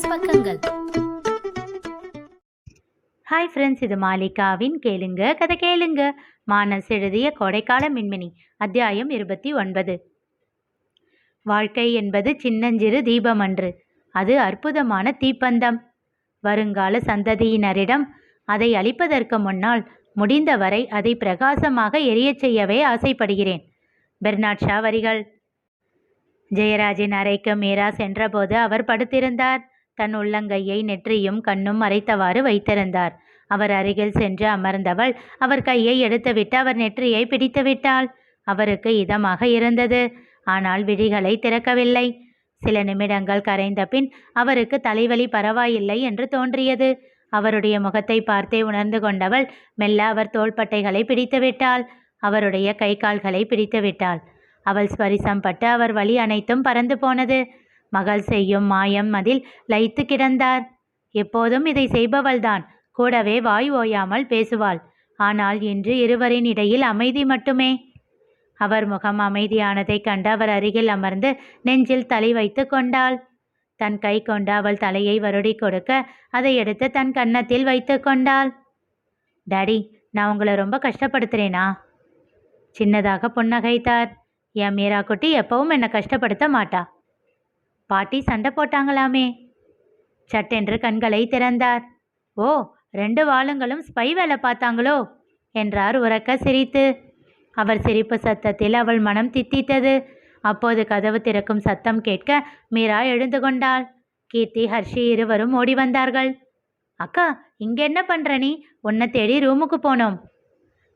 Business பக்கங்கள். Hi friends இது மாலிகாவின் கேளுங்க கதை கேளுங்க. மானஸ் எழுதிய கோடைக்கால மின்மினி அத்தியாயம் இருபத்தி ஒன்பது. வாழ்க்கை என்பது சின்னஞ்சிறு தீபம் அன்று அது அற்புதமான தீப்பந்தம். வருங்கால சந்ததியினரிடம் அதை அளிப்பதற்கு முன்னால் முடிந்தவரை அதை பிரகாசமாக எரியச் செய்யவே ஆசைப்படுகிறேன். பெர்னாட் ஷா வரிகள். ஜெயராஜின் அறைக்கு மீரா சென்றபோது அவர் படுத்திருந்தார். தன் உள்ளங்கையை நெற்றியும் கண்ணும் மறைத்தவாறு வைத்திருந்தார். அவர் அருகில் சென்று அமர்ந்தவள் அவர் கையை எடுத்துவிட்டு அவர் நெற்றியை பிடித்து விட்டாள். அவருக்கு இதமாக இருந்தது. ஆனால் விழிகளை திறக்கவில்லை. சில நிமிடங்கள் கரைந்த பின் அவருக்கு தலைவலி பரவாயில்லை என்று தோன்றியது. அவருடைய முகத்தை பார்த்தே உணர்ந்து கொண்டவள் மெல்ல அவர் தோள்பட்டைகளை பிடித்து விட்டாள். அவருடைய கை கால்களை பிடித்து விட்டாள். அவள் ஸ்பரிசம் பட்டு அவர் வழி அனைத்தும் பறந்து போனது. மகள் செய்யும் மாயம் அதில் லைத்து கிடந்தார். எப்போதும் இதை செய்பவள்தான். கூடவே வாய் ஓயாமல் பேசுவாள். ஆனால் இன்று இருவரின் இடையில் அமைதி மட்டுமே அவர் முகம் அமைதியானதைக் கண்டு அவர் அருகில் அமர்ந்து நெஞ்சில் தலை வைத்து கொண்டாள். தன் கை கொண்டு அவள் தலையை வருடி கொடுக்க அதை எடுத்து தன் கன்னத்தில் வைத்து கொண்டாள். டாடி நான் உங்களை ரொம்ப கஷ்டப்படுத்துறேனா சின்னதாக புன்னகைத்தார். என் மீரா குட்டி எப்பவும் என்னை கஷ்டப்படுத்த மாட்டா. பாட்டி சண்டை போட்டாங்களாமே. சட்டென்று கண்களை திறந்தார். ஓ ரெண்டு வாளுங்களும் ஸ்பை வேலை பார்த்தாங்களோ? என்றார் உறக்க சிரித்து. அவர் சிரிப்பு சத்தத்தில் அவள் மனம் தித்தித்தது. அப்போது கதவு திறக்கும் சத்தம் கேட்க மீரா எழுந்து கொண்டாள். கீர்த்தி ஹர்ஷி இருவரும் ஓடி வந்தார்கள். அக்கா இங்க என்ன பண்ற நீ? உன்னை தேடி ரூமுக்கு போனோம்.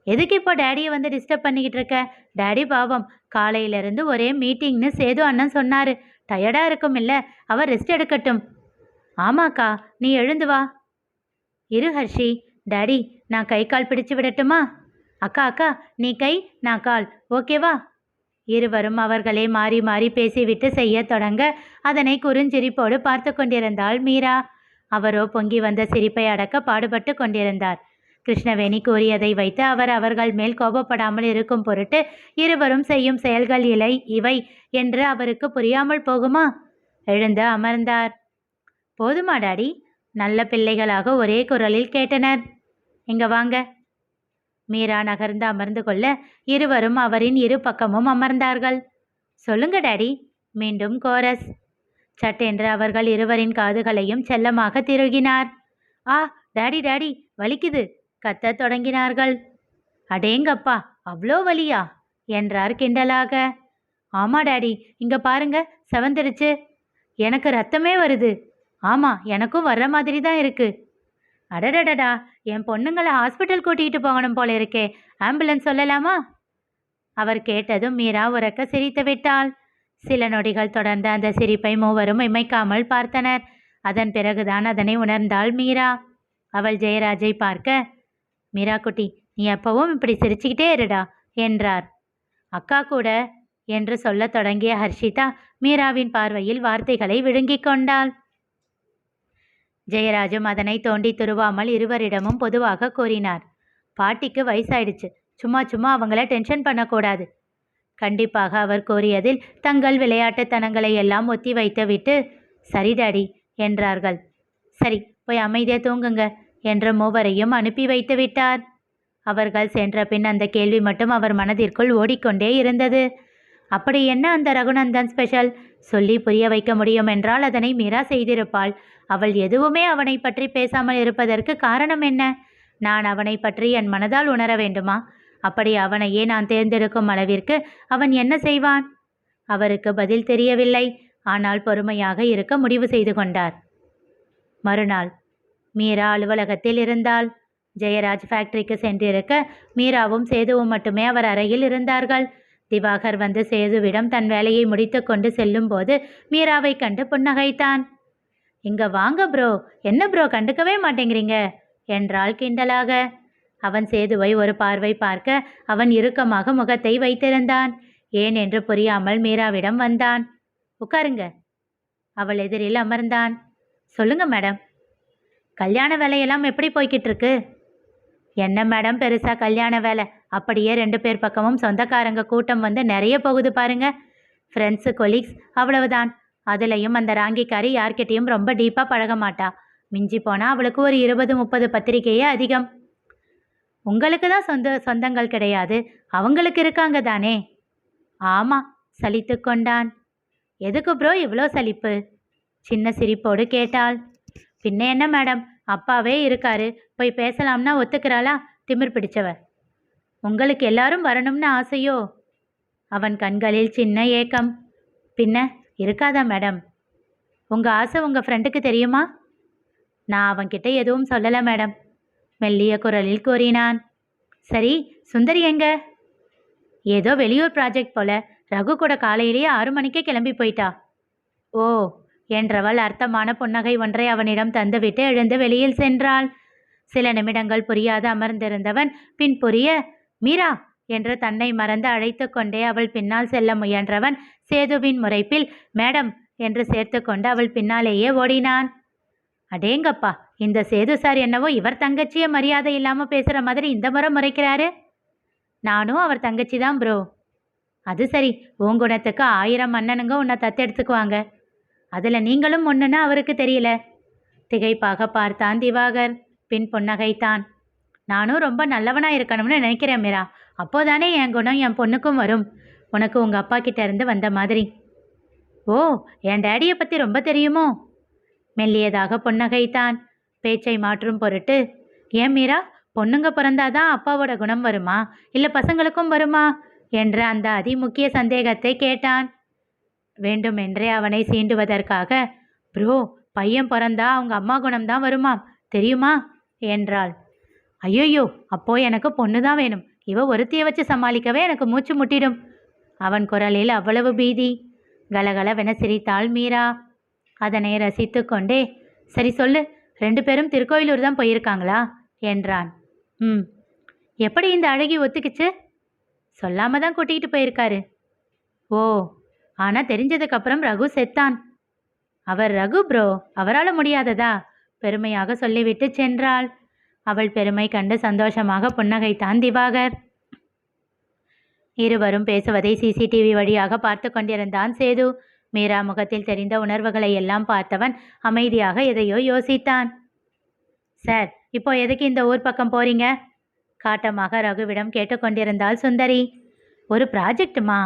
எதுக்கு இப்போ டேடியை வந்து டிஸ்டர்ப் பண்ணிக்கிட்டு இருக்க? டேடி பாவம் காலையிலேருந்து ஒரே மீட்டிங்னு சேது அண்ணன் சொன்னார். டயர்டாக இருக்கும் இல்லை அவர் ரெஸ்ட் எடுக்கட்டும். ஆமாக்கா நீ எழுந்து வா. இரு ஹர்ஷி. டாடி நான் கை கால் பிடிச்சு விடட்டுமா? அக்கா அக்கா நீ கை நான் கால். ஓகேவா இருவரும் அவர்களே மாறி மாறி பேசிவிட்டு செய்யத் தொடங்க அதனை குறுஞ்சிரிப்போடு பார்த்து கொண்டிருந்தாள் மீரா. அவரோ பொங்கி வந்த சிரிப்பை அடக்க பாடுபட்டு கொண்டிருந்தார். கிருஷ்ணவேணி கூறியதை வைத்து அவர் அவர்கள் மேல் கோபப்படாமல் இருக்கும் பொருட்டு இருவரும் செய்யும் செயல்கள் இலை இவை என்று அவருக்கு புரியாமல் போகுமா? எழுந்து அமர்ந்தார். போதுமா டாடி? நல்ல பிள்ளைகளாக ஒரே குரலில் கேட்டனர். இங்க வாங்க. மீரா நகர்ந்து அமர்ந்து கொள்ள இருவரும் அவரின் இரு பக்கமும் அமர்ந்தார்கள். சொல்லுங்க டாடி. மீண்டும் கோரஸ். சட்டென்று அவர்கள் இருவரின் காதுகளையும் செல்லமாக திருகினார். ஆ டாடி டாடி வலிக்குது. கத்தத் தொடங்கினார்கள். அடேங்கப்பா அவ்வளோ வலியா? என்றார் கிண்டலாக. ஆமா டாடி. இங்க பாருங்க செவந்துருச்சு. எனக்கு ரத்தமே வருது. ஆமா எனக்கும் வர்ற மாதிரி தான் இருக்கு. அடடடடா என் பொண்ணுங்களை ஹாஸ்பிட்டல் கூட்டிகிட்டு போகணும் போல இருக்கே. ஆம்புலன்ஸ் சொல்லலாமா? அவர் கேட்டதும் மீரா உறக்க சிரித்து விட்டாள். சில நொடிகள் தொடர்ந்த அந்த சிரிப்பை மூவரும் இமைக்காமல் பார்த்தனர். அதன் பிறகுதான் அதனை உணர்ந்தாள் மீரா. அவள் ஜெயராஜை பார்க்க மீரா குட்டி நீ எப்பவும் இப்படி சிரிச்சுக்கிட்டே இருடா என்றார். அக்கா கூட என்று சொல்லத் தொடங்கிய ஹர்ஷிதா மீராவின் பார்வையில் வார்த்தைகளை விழுங்கிக் கொண்டாள். ஜெயராஜும் அதனை தோண்டி துருவாமல் இருவரிடமும் பொதுவாக கூறினார். பாட்டிக்கு வயசாயிடுச்சு. சும்மா சும்மா அவங்கள டென்ஷன் பண்ணக்கூடாது. கண்டிப்பாக அவர் கூறியதில் தங்கள் விளையாட்டுத்தனங்களை எல்லாம் ஒத்தி வைத்துவிட்டு சரி டாடி என்றார்கள். சரி போய் அமைதியாக தூங்குங்க. என்ற மூவரையும் அனுப்பி வைத்து விட்டார் அவர்கள் சென்ற பின் அந்த கேள்வி மட்டும் அவர் மனதிற்குள் ஓடிக்கொண்டே இருந்தது. அப்படி என்ன அந்த ரகுநந்தன் ஸ்பெஷல் சொல்லி புரிய வைக்க முடியும் என்றால் அதனை மீரா செய்திருப்பாள். அவள் எதுவுமே அவனை பற்றி பேசாமல் இருப்பதற்கு காரணம் என்ன? நான் அவனை பற்றி என் மனதால் உணர வேண்டுமா? அப்படி அவனையே நான் தேர்ந்தெடுக்கும் அளவிற்கு அவன் என்ன செய்வான்? அவருக்கு பதில் தெரியவில்லை. ஆனால் பொறுமையாக இருக்க முடிவு செய்து கொண்டார். மறுநாள் மீரா அலுவலகத்தில் இருந்தாள். ஜெயராஜ் ஃபேக்டரிக்கு சென்றிருக்க மீராவும் சேதுவும் மட்டுமே அவர் அறையில் இருந்தார்கள். திவாகர் வந்து சேதுவிடம் தன் வேலையை முடித்துக்கொண்டு செல்லும்போது மீராவை கண்டு புன்னகைத்தான். இங்க வாங்க ப்ரோ என்ன ப்ரோ கண்டுக்கவே மாட்டேங்கிறீங்க? என்றாள் கிண்டலாக. அவன் சேதுவை ஒரு பார்வை பார்க்க அவன் இறுக்கமாக முகத்தை வைத்திருந்தான். ஏன்? என்று புரியாமல் மீராவிடம் வந்தான். உட்காருங்க. அவள் எதிரில் அமர்ந்தான். சொல்லுங்க மேடம் கல்யாண வேலையெல்லாம் எப்படி போய்கிட்டு இருக்கு என்ன மேடம் பெருசா கல்யாண வேலை? அப்படியே ரெண்டு பேர் பக்கமும் சொந்தக்காரங்க கூட்டம் வந்து நிறைய போகுது பாருங்க. ஃப்ரெண்ட்ஸு கொலீக்ஸ் அவ்வளவுதான். அதுலேயும் அந்த ராங்கிக்காரி யார்கிட்டயும் ரொம்ப டீப்பாக பழக மாட்டா. மிஞ்சி போனால் அவளுக்கு ஒரு இருபது முப்பது பத்திரிக்கையே அதிகம். உங்களுக்கு தான் சொந்த சொந்தங்கள் கிடையாது. அவங்களுக்கு இருக்காங்க தானே? ஆமாம் சலித்து கொண்டான். எதுக்கு ப்ரோ இவ்வளோ சலிப்பு? சின்ன சிரிப்போடு கேட்டாள். பின்ன என்ன மேடம்? அப்பாவே இருக்காரு. போய் பேசலாம்னா ஒத்துக்கிறாளா? திமிர் பிடிச்சவ. உங்களுக்கு எல்லாரும் வரணும்னு ஆசையோ? அவன் கண்களில் சின்ன ஏக்கம். பின்ன இருக்காதா மேடம்? உங்கள் ஆசை உங்கள் ஃப்ரெண்டுக்கு தெரியுமா? நான் அவன்கிட்ட எதுவும் சொல்லலை மேடம். மெல்லிய குரலில் கூறினான். சரி சுந்தரி எங்க? ஏதோ வெளியூர் ப்ராஜெக்ட் போல. ரகு கூட காலையிலேயே ஆறு மணிக்கே கிளம்பி போயிட்டா. ஓ என்றவள் அர்த்தமான புன்னகை ஒன்றை அவனிடம் தந்துவிட்டு எழுந்து வெளியில் சென்றாள். சில நிமிடங்கள் புரியாது அமர்ந்திருந்தவன் பின் புரிய மீரா! என்று தன்னை மறந்து அழைத்து கொண்டே அவள் பின்னால் செல்ல முயன்றவன் சேதுவின் முறைப்பில் மேடம்! என்று சேர்த்து கொண்டு அவள் பின்னாலேயே ஓடினான். அடேங்கப்பா! இந்த சேது சார் என்னவோ இவர் தங்கச்சியை மரியாதை இல்லாமல் பேசுகிற மாதிரி இந்த முறை முறைக்கிறாரு? நானும் அவர் தங்கச்சி தான் ப்ரோ. அது சரி. உன் குணத்துக்கு ஆயிரம் மன்னனுங்க உன்னை தத்தெடுத்துக்குவாங்க. அதில் நீங்களும் ஒன்றுன்னு அவருக்கு தெரியல. திகைப்பாக பார்த்தான் திவாகர். பின் புன்னகைத்தான். நானும் ரொம்ப நல்லவனா இருக்கணும்னு நினைக்கிறேன் மீரா. அப்போதானே என் குணம் என் பொண்ணுக்கும் வரும். உனக்கு உங்கள் அப்பா கிட்ட இருந்து வந்த மாதிரி. ஓ என் டேடியை பற்றி ரொம்ப தெரியுமோ? மெல்லியதாக புன்னகைத்தான். பேச்சை மாற்றும் பொருட்டு ஏன் மீரா பொண்ணுங்க பிறந்தாதான் அப்பாவோட குணம் வருமா? இல்லை பசங்களுக்கும் வருமா? என்ற அந்த அதிமுக்கிய சந்தேகத்தை கேட்டான். வேண்டுமென்றே அவனை சீண்டுவதற்காக ப்ரோ பையன் பிறந்தா அவங்க அம்மா குணம்தான் வருமாம் தெரியுமா? என்றாள். ஐயோயோ அப்போ எனக்கு பொண்ணு தான் வேணும். இவ ஒருத்தியை வச்சு சமாளிக்கவே எனக்கு மூச்சு முட்டிடும். அவன் குரலில் அவ்வளவு பீதி? கலகலவென சிரித்தாள் மீரா. அதனை ரசித்து கொண்டே சரி சொல்லு ரெண்டு பேரும் திருக்கோயிலூர் தான் போயிருக்காங்களா? என்றான். ம். எப்படி இந்த அழகி ஒத்துக்குச்சு? சொல்லாம தான் கூட்டிகிட்டு போயிருக்காரு. ஓ ஆனால் தெரிஞ்சதுக்கப்புறம் ரகு செத்தான். அவர் ரகு ப்ரோ அவரால் முடியாததா? பெருமையாக சொல்லிவிட்டு சென்றாள். அவள் பெருமை கண்டு சந்தோஷமாக புன்னகைத்தான் திவாகர். இருவரும் பேசுவதை சிசிடிவி வழியாக பார்த்து கொண்டிருந்தான் சேது. மீரா முகத்தில் தெரிந்த உணர்வுகளை எல்லாம் பார்த்தவன் அமைதியாக எதையோ யோசித்தான். சார் இப்போ எதுக்கு இந்த ஊர் பக்கம் போறீங்க? காட்டமாக ரகுவிடம் கேட்டுக்கொண்டிருந்தாள் சுந்தரி. ஒரு ப்ராஜெக்ட்மா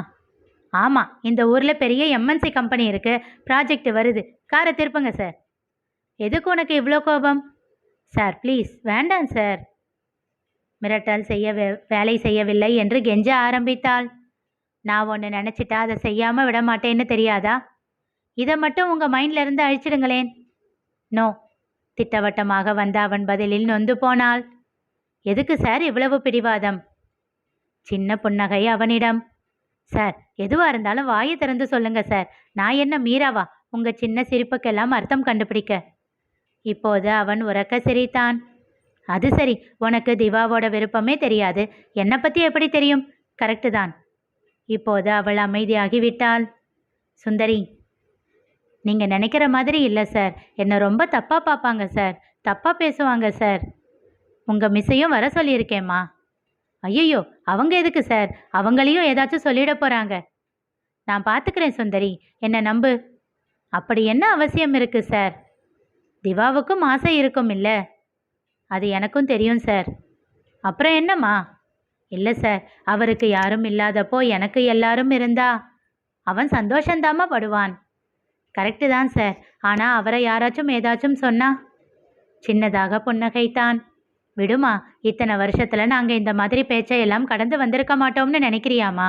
ஆமாம் இந்த ஊரில் பெரிய எம்என்சி கம்பெனி இருக்கு. ப்ராஜெக்ட் வருது. காரை திருப்புங்க சார் எதுக்கு உனக்கு இவ்வளோ கோபம்? சார் ப்ளீஸ் வேண்டாம் சார் மிரட்டல் செய்ய வே- வேலை செய்யவில்லை என்று கெஞ்ச ஆரம்பித்தாள். நான் ஒன்று நினச்சிட்டா அதை செய்யாமல் விட மாட்டேன்னு தெரியாதா? இதை மட்டும் உங்கள் மைண்டில் இருந்து அழிச்சிடுங்களேன். நோ திட்டவட்டமாக வந்த அவன் பதிலில் நொந்து போனாள். எதுக்கு சார் இவ்வளவு பிடிவாதம்? சின்ன புன்னகை அவனிடம். சார் எதுவாக இருந்தாலும் வாயை திறந்து சொல்லுங்க சார். நான் என்ன மீராவா? உங்க சின்ன சிரிப்புக்கெல்லாம் அர்த்தம் கண்டுபிடிக்க. இப்போது அவன் உறக்க சிரித்தான். அது சரி உனக்கு திவாவோட விருப்பமே தெரியாது. என்னை பற்றி எப்படி தெரியும்? கரெக்டு தான். இப்போது அவள் அமைதியாகிவிட்டாள் சுந்தரி நீங்கள் நினைக்கிற மாதிரி இல்லை சார். என்னை ரொம்ப தப்பாக பார்ப்பாங்க சார். தப்பாக பேசுவாங்க சார். உங்கள் மிஸ்ஸையும் வர சொல்லியிருக்கேம்மா. ஐயையோ அவங்க எதுக்கு சார் அவங்களையும் ஏதாச்சும் சொல்லிட போகிறாங்க நான் பார்த்துக்கிறேன் சுந்தரி என்னை நம்பு? அப்படி என்ன அவசியம் இருக்கு சார் திவாவுக்கும் ஆசை இருக்கும் இல்லை? அது எனக்கும் தெரியும் சார் அப்புறம் என்னம்மா? இல்லை சார் அவருக்கு யாரும் இல்லாதப்போ எனக்கு எல்லாரும் இருந்தா? அவன் சந்தோஷந்தாம்மா படுவான். கரெக்டு தான் சார் ஆனால் அவரை யாராச்சும் ஏதாச்சும் சொன்னா? சின்னதாக புன்னகைத்தான். விடுமா இத்தனை வருஷத்துல நாங்க இந்த மாதிரி பேச்சையெல்லாம் கடந்து வந்திருக்க மாட்டோம்னு நினைக்கிறியாமா?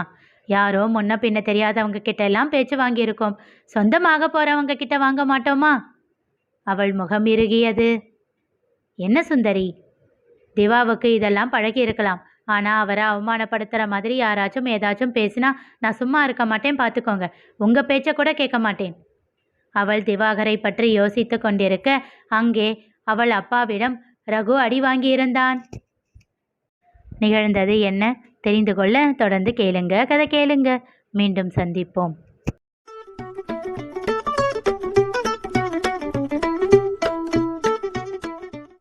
யாரோ முன்ன பின்ன தெரியாதவங்க கிட்ட எல்லாம் பேச்சு வாங்கியிருக்கோம். சொந்தமாக போறவங்க கிட்ட வாங்க மாட்டோமா? அவள் முகம் இறுகியது. என்ன சுந்தரி? திவாவுக்கு இதெல்லாம் பழகி இருக்கலாம் ஆனா அவரை அவமானப்படுத்துற மாதிரி யாராச்சும் ஏதாச்சும் பேசினா நான் சும்மா இருக்க மாட்டேன் பார்த்துக்கோங்க உங்க பேச்சை கூட கேட்க மாட்டேன். அவள் திவாகரை பற்றி யோசித்து கொண்டிருக்க அங்கே அவள் அப்பாவிடம் ரகு அடி வாங்கியிருந்தான். நிகழ்ந்தது என்ன? தெரிந்து கொள்ள தொடர்ந்து கேளுங்க. கதை கேளுங்க. மீண்டும் சந்திப்போம்.